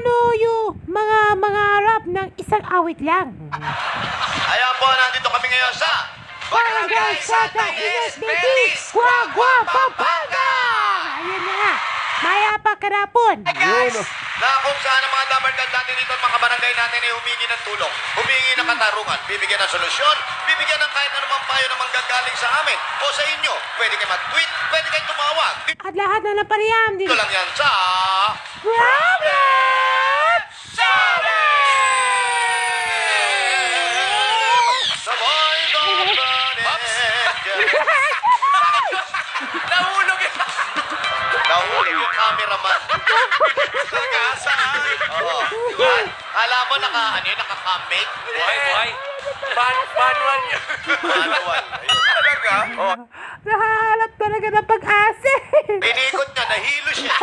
paano yung mga mga rap ng isang awit lang? Ayan po, nandito kami ngayon sa Barangay Santa Ines Betis, Gua Gua Pampanga! Ayun na nga, maya pa karapon. Guys, na kung saan ang mga dabarkad natin dito at mga barangay natin ay humingi ng tulong, humingi ng katarungan, bibigyan ng solusyon, bibigyan ng kahit anumang payo na manggagaling sa amin o sa inyo. Pwede kayo mag-tweet, pwede kayo tumawag. At lahat na ng pareham Dito dito. lang yan sa... Problem! Yung cameraman. Nag-asaan. Oo. At Alam mo, naka, ano yun, naka-make? Buhay, buhay. Ban manual yun. Ayun. Talaga? Oh. Nahahalap talaga ng pag-asa. Inikot niya, nahilo siya.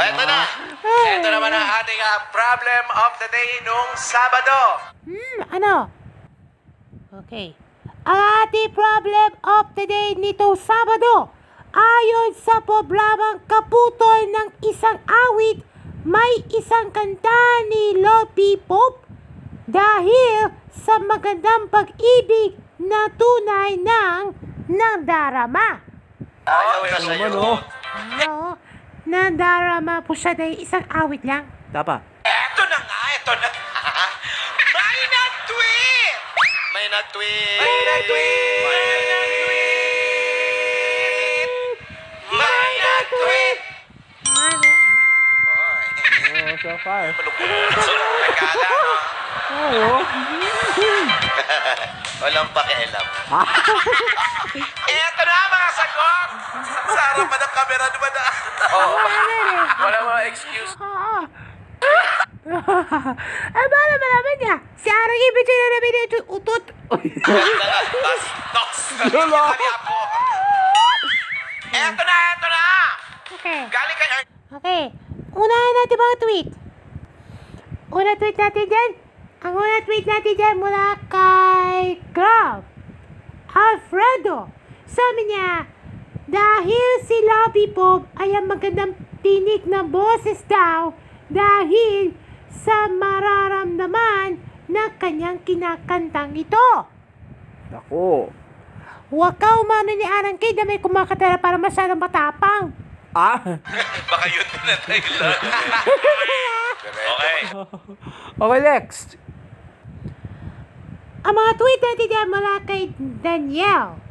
Ay, ito na. Ito naman ang ating ah, problem of the day nung Sabado. Hmm, ano? Okay. Ang ating problem of the day nito Sabado, ayon sa problemang kaputoy ng isang awit, may isang kanta ni Lobby Pope dahil sa magandang pag-ibig na tunay ng nandarama. Ayaw na sa'yo. Oo, nandarama po siya dahil isang awit lang. Tapa. Eto na nga, eto na. May nag-tweet! May nag-tweet. May nag-tweet! May nag-tweet! Ano? Oy. Oh, so far. Akala mo. Oo. Walang pakialam. Eto na mga sagot! Sa harapan ng kamera naman na. Oo. Wala mga excuse. Oo. Ay, bala ba naman niya? Si Arang Ibig na namin ito utot. Bastos! Lolo. Kaya po. Eto na, eto na! Okay. Galing kay Ern. Okay. Unahin natin mga tweet. Una tweet natin dyan. Ang una tweet natin dyan mula kay Grab. Alfredo. Sabi niya, dahil si Lobby Pop ay ang magandang tinig na boses daw dahil sa mararamdaman ng kanyang kinakantang ito. Ako. Huwag ka umano ni Arang Kay na may kumakatara para masyadong matapang. Ah. Baka yun din na dahilan. okay. Okay, next. Ang mga tweet natin dyan mula kay Danielle.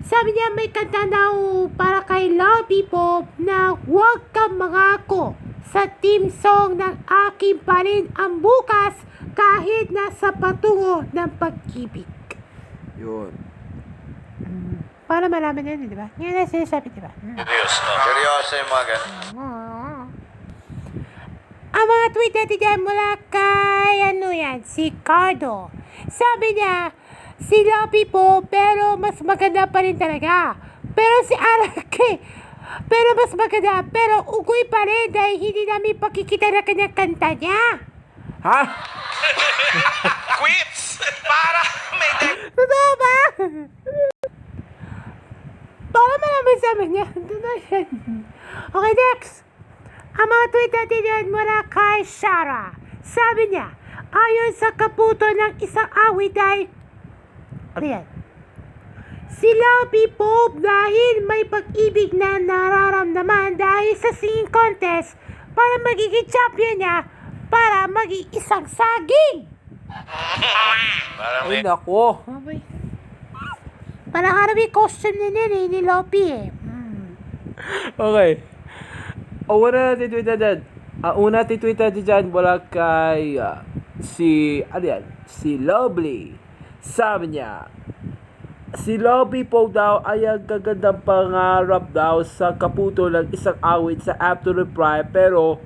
Sabi niya may kanta daw para kay Lobby Pop na huwag kang mangako sa team song ng aking pa rin ang bukas kahit nasa patungo ng pag-ibig. Yun. Para malaman yun, di ba? Yun ang sinasabi, di ba? Hmm. Seryoso. Seryoso yung mga ganun. Ang mga tweet natin dyan mula kay ano yan, si Cardo. Sabi niya, si Lobby po, pero mas maganda pa rin talaga. Pero si Arake, pero mas maganda, pero ugoy pa rin dahil hindi namin pakikita na kanyang kanta niya. Ha? Quits! Para may Totoo ba? Para malaman sa amin niya. Okay, next. Ang mga tweet natin yan mula kay Shara. Sabi niya, ayon sa kaputo ng isang awit ay, ano yan? Si Lobby Pope dahil may pag-ibig na nararamdaman dahil sa singing contest para magiging champion niya para maging isang saging. Parang Ay, nako. Abay. Parang Harvey costume din yun eh, ni Lopi eh. Hmm. Okay. Ang una natin tweet natin. Ang una natin tweet natin dyan mula kay ah, si, ano yan? Si Lovely. Sabi niya, si Lovely po daw ay ang kagandang pangarap daw sa kaputo ng isang awit sa After Reply pero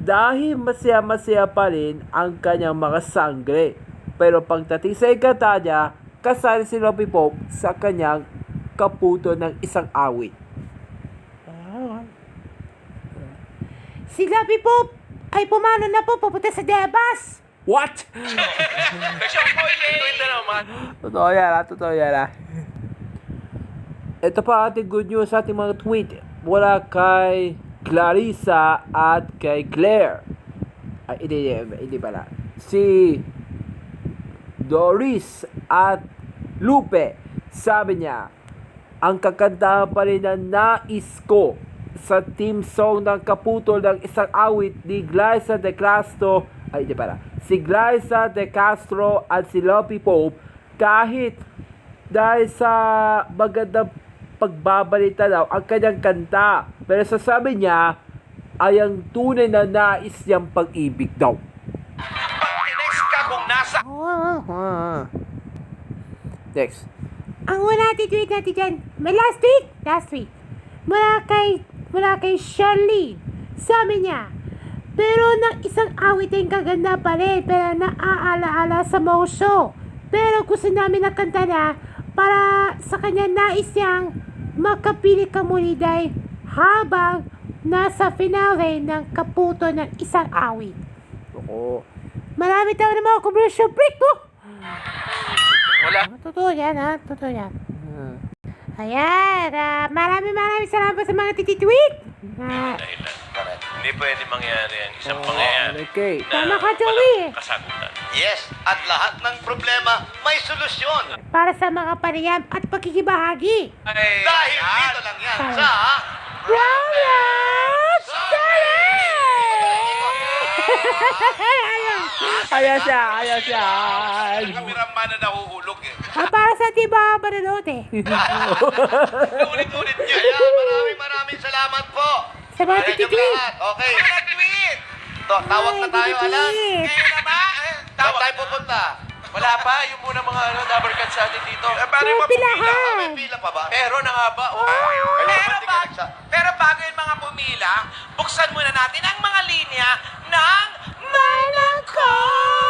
dahil masaya-masaya pa rin ang kanyang mga sangre. Pero pagdating sa ikata niya, kasali si Lovely Pope sa kanyang kaputo ng isang awit. si Labi po ay pumano na po papunta sa Debas. What? Naman. Totoo yan totoo yan. Ito pa ating good news sa ating mga tweet. Mula kay Clarissa at kay Claire. Ay, hindi, hindi, pala. Si Doris at Lupe. Sabi niya, ang kakantahan pa rin na nais ko sa team song ng kaputol ng isang awit ni Glyza de Castro ay hindi pala. Si Glyza de Castro at si Lopi Pope kahit dahil sa magandang pagbabalita daw ang kanyang kanta pero sasabi niya ay ang tunay na nais niyang pag-ibig daw. Next ka kung nasa next. Ang una natin tweet natin dyan, may last tweet, last tweet. Mula kay, mula kay Shirley. Sabi niya, pero ng isang awit ay kaganda pa rin, pero naaalaala sa moso. Pero gusto namin na kanta na para sa kanya nais niyang makapili ka muli dahil habang nasa finale ng kaputo ng isang awit. Oo. Marami tayo ng mga commercial break po. Wala. Totoo yan ha, totoo yan. Ah. Ayan, ah, maraming maraming salamat sa mga tititweet. Ah, Dahilan. Hindi pwede mangyari yan. Isang pangyayari. Okay. na Tama ka, walang Joey. Kasagutan. Yes, at lahat ng problema may solusyon. para sa mga panayam at pagkikibahagi. Ay, Dahil dito lang yan Tama. sa Rolex Ayun. Ayan siya, ayan siya. Kameraman na nahuhulog eh. Ah, para sa mga manonood eh. Ulit-ulit niya. Kaya maraming maraming salamat po. Sa mga lahat. Okay. To, tawag na Ay, tayo, Alan. Ngayon na ba? Eh, tawag tayo pupunta? Wala pa. Yung muna mga ano, number cards sa atin dito. Eh, yung mapumila? pilahan. May pila pa ba? Pero na nga ba? Oh. Kaya Pero, bag, pero bago yung mga pumila, buksan muna natin ang mga linya ng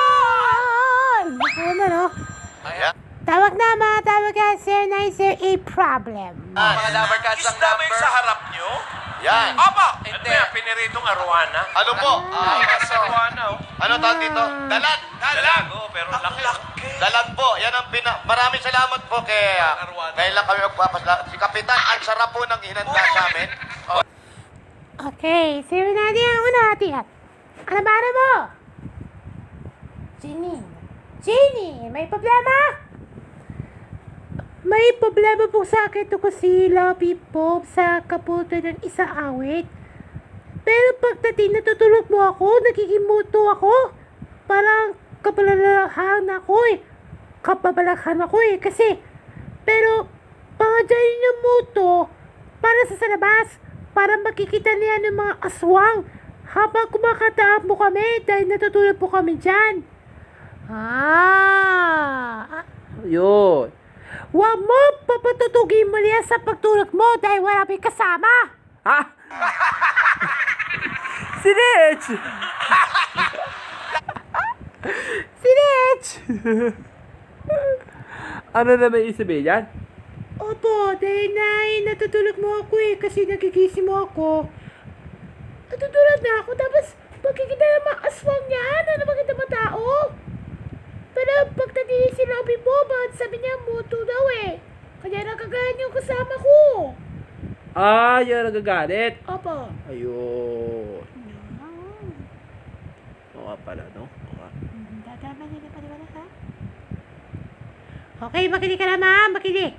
Malangkon! Ano no? Ayan. Tawag na mga tawag ka 0908 problem. mga number cards ang number. sa harap nyo? Yan. Opo! Hindi. Ano piniritong arwana? Ano po? Ah, Ah. Arwana, oh. ano tawag dito? Dalag. Dalag, oh, pero laki. Dalag po. Yan ang pina... Maraming salamat po kay... Arwano. ngayon lang kami magpapasalamat. Si Kapitan, ang sarap po ng hinanda sa amin. Okay, sino natin ang una natin? Ano ba ano mo? Jenny. Jenny, may problema? May problema po sa akin to si Lobby Pop sa kaputo ng isang awit. Pero pagdating natutulog mo ako, nagiging muto ako. Parang kabalalahan ako eh. Kababalaghan ako eh. Kasi, pero, pangadyanin yung muto para sa salabas. Para makikita niya ng mga aswang habang kumakataap mo kami dahil natutulog po kami dyan. Ah, Yun. Huwag mo papatutugin mo niya sa pagtulog mo dahil wala may kasama. Ha? si Rich! si Rich! ano na may isabihin yan? Opo, dahil na natutulog mo ako eh kasi nagigising mo ako. Natutulog na ako tapos pagkikita ng mga aswang niyan, ano makita mga tao? Pero pagdating si Robby Bobot, sabi niya muto daw eh. Kaya nakagahan yung kasama ko. Ah, yun nagagalit. Opo. Ayun. Oo nga pala, no? Oo nga. Dadama nila pa diba ha? Okay, makinig ka naman, makinig.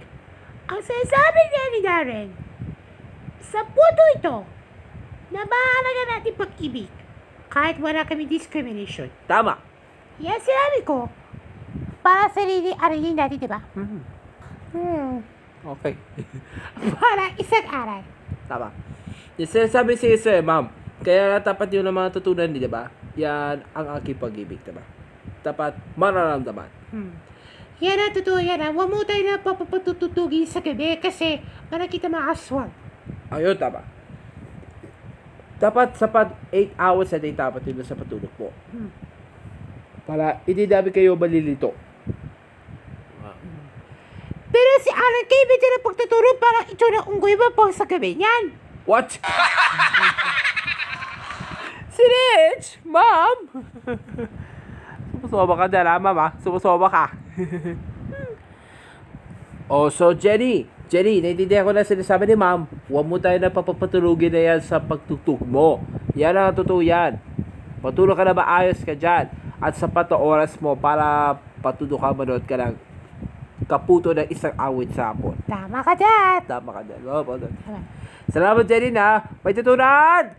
Ang sinasabi niya ni Darren, sa puto ito, na mahalaga natin pag-ibig, kahit wala kami discrimination. Tama. Yan sinabi ko, para sa sarili aralin natin, di ba? Mhm. Hmm. Okay. Para isang aral. Tama. Yung sinasabi si Sir, ma'am, kaya dapat yun ang mga tutunan di ba? Yan ang aking pag-ibig, di ba? Dapat mararamdaman. Hmm. Yan ang totoo yan. ah. Huwag mo tayo na papapatutugin sa gabi kasi makikita mga aswang. Ayun, tama. Dapat sapat 8 hours a day dapat yun sa patulog po. Hmm. Para hindi dabi kayo malilito. Pero si Alan Kay, medyo na pagtutulog parang ito na unggoy ba pang sa gabi niyan? What? Sumusoba ka dyan, ha, ma'am, ha? Sumusoba ka. oh, so, Jenny. Jenny, naiintindihan ko na sinasabi ni ma'am. Huwag mo tayo na papapatulugin na yan sa pagtugtog mo. Yan ang totoo yan. Patulog ka na maayos ka dyan. At sapat na oras mo para patulog ka manood ka ng kaputo ng isang awit sa hapon. Tama ka dyan. Tama ka dyan. Oh, oh, oh. Salamat, Jenny, na. May tutunan!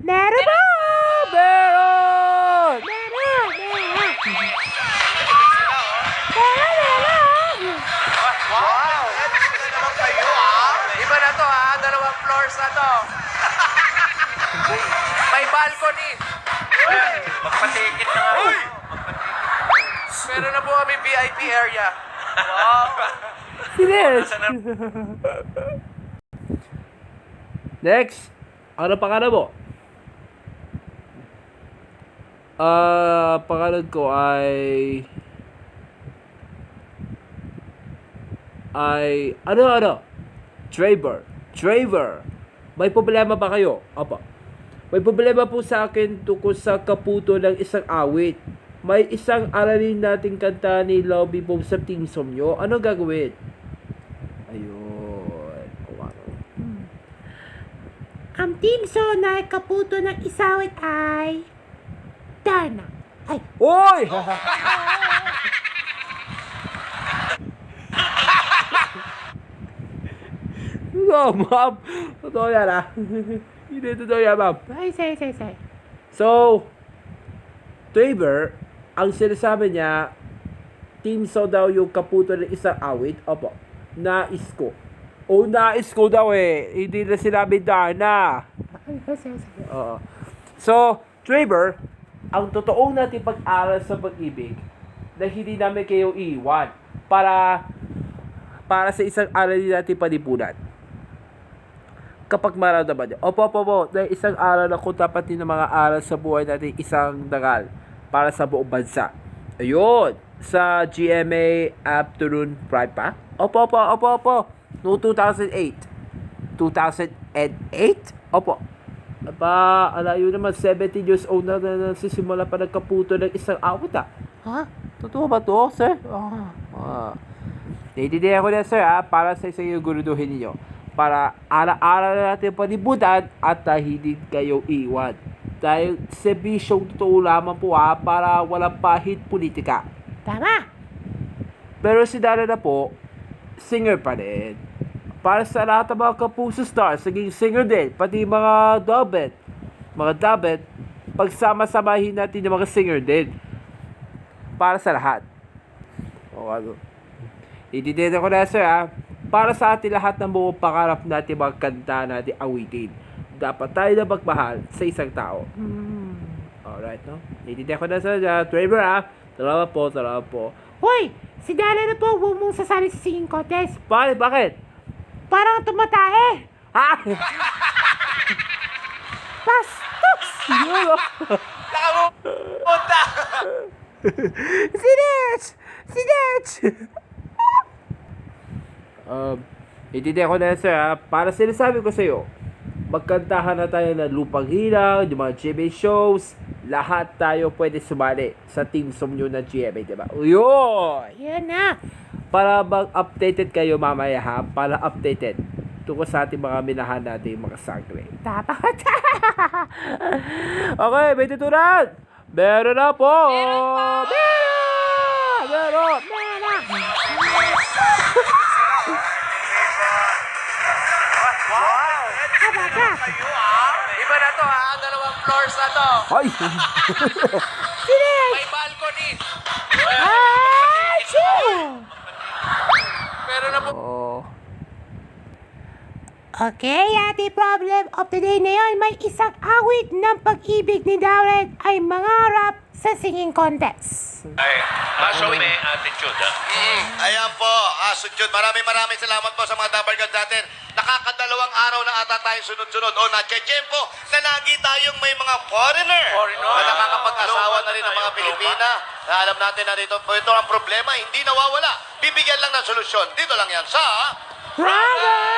Meron ba? Meron! Meron, meron. Meron, meron. Wow! Ano naman kayo, ah? Iba na to, ha? Dalawang floors na to. May balcony. Magpatikit na nga. Meron na po kami VIP area. Wow! Finish! Next! Ano pangalan mo? Ah, pangalan ko ay... Ay... Ano, ano? Trevor. Trevor. May problema ba kayo? Apa. May problema po sa akin tungkol sa kaputo ng isang awit. May isang aralin nating kanta ni Lobby Bob sa team song nyo. Ano gagawin? Ayun. O, ano? Ang team song na kaputo ng isawit ay... Darna. Ay, Hoy! no, ma'am. Totoo yan, ah. Hindi totoo yan, ma'am. ay, say, say, say. So, Trevor, ang sinasabi niya, Team So daw yung kaputo ng isang awit. Opo, nais ko. O, nais ko daw eh. Hindi na sinabi Dana. Oo. So, Trevor, ang totoong natin pag-aral sa pag-ibig na hindi namin kayo iwan para para sa isang aral natin panipunan. Kapag maramdaman niyo. Opo, opo, opo. Na isang aral ako dapat din ng mga aral sa buhay natin isang dangal para sa buong bansa. Ayun. Sa GMA Afternoon Pride pa? Opo, opo, opo, opo. No 2008. 2008? Opo. Aba, alayo naman, 17 years old na na nagsisimula pa nagkaputo ng isang awit ah. Ha? Totoo ba to, sir? Oh. Ah. Naiintindihan ko na, sir, ah, para sa isang yung guruduhin ninyo. Para ara-ara na natin panibutan at ah, hindi kayo iwan. Dahil serbisyong totoo lamang po ah, para walang pahit politika. Tama. Pero si Dara na po, singer pa rin. Para sa lahat ng mga kapuso stars, naging singer din. Pati mga dubet, mga dubet, pagsama-samahin natin yung mga singer din. Para sa lahat. O ano. Ititira ko na sir ha. Para sa atin lahat ng buong pangarap natin mga kanta natin awitin. Dapat tayo na magmahal sa isang tao. Hmm. Alright, no? Ititira ko na sir ha. Trevor ha. Salamat po, salamat po. Hoy, si Dana na po huwag mong sasali sa singing contest. Bakit? Bakit? Parang tumatae. Ha? Bastos! Yun. Nakapunta! Si Nets! Si Nets! um, itindihan ko na sir, ha? Para sinasabi ko sa'yo, magkantahan na tayo ng Lupang Hilaw, yung mga GMA shows, lahat tayo pwede sumali sa team song nyo ng GMA, di ba? Uyun! Yan na. Para mag-updated kayo mamaya, ha? Para updated tungkol sa ating mga minahan natin mga sangre. Ka Okay, may tutunan! Meron na po! Meron! Meron! Floors na to. Ay! Finish! May balcony. Achoo! Meron na po oh. Okay, ate problem of the day na yun, may isang awit ng pag-ibig ni Darren ay mangarap sa singing contest. Ay, maso may attitude, ah. Mm, ayan po, Sunjun, maraming maraming salamat po sa mga double gods natin. Nakakadalawang araw na ata tayong sunod-sunod. O, natsyempo na lagi tayong may mga foreigner. Foreigner. Na nakakapag-asawa na rin ng mga tayo, Pilipina. Na alam natin na dito, po ito ang problema, hindi nawawala. Bibigyan lang ng solusyon. Dito lang yan sa... Brother!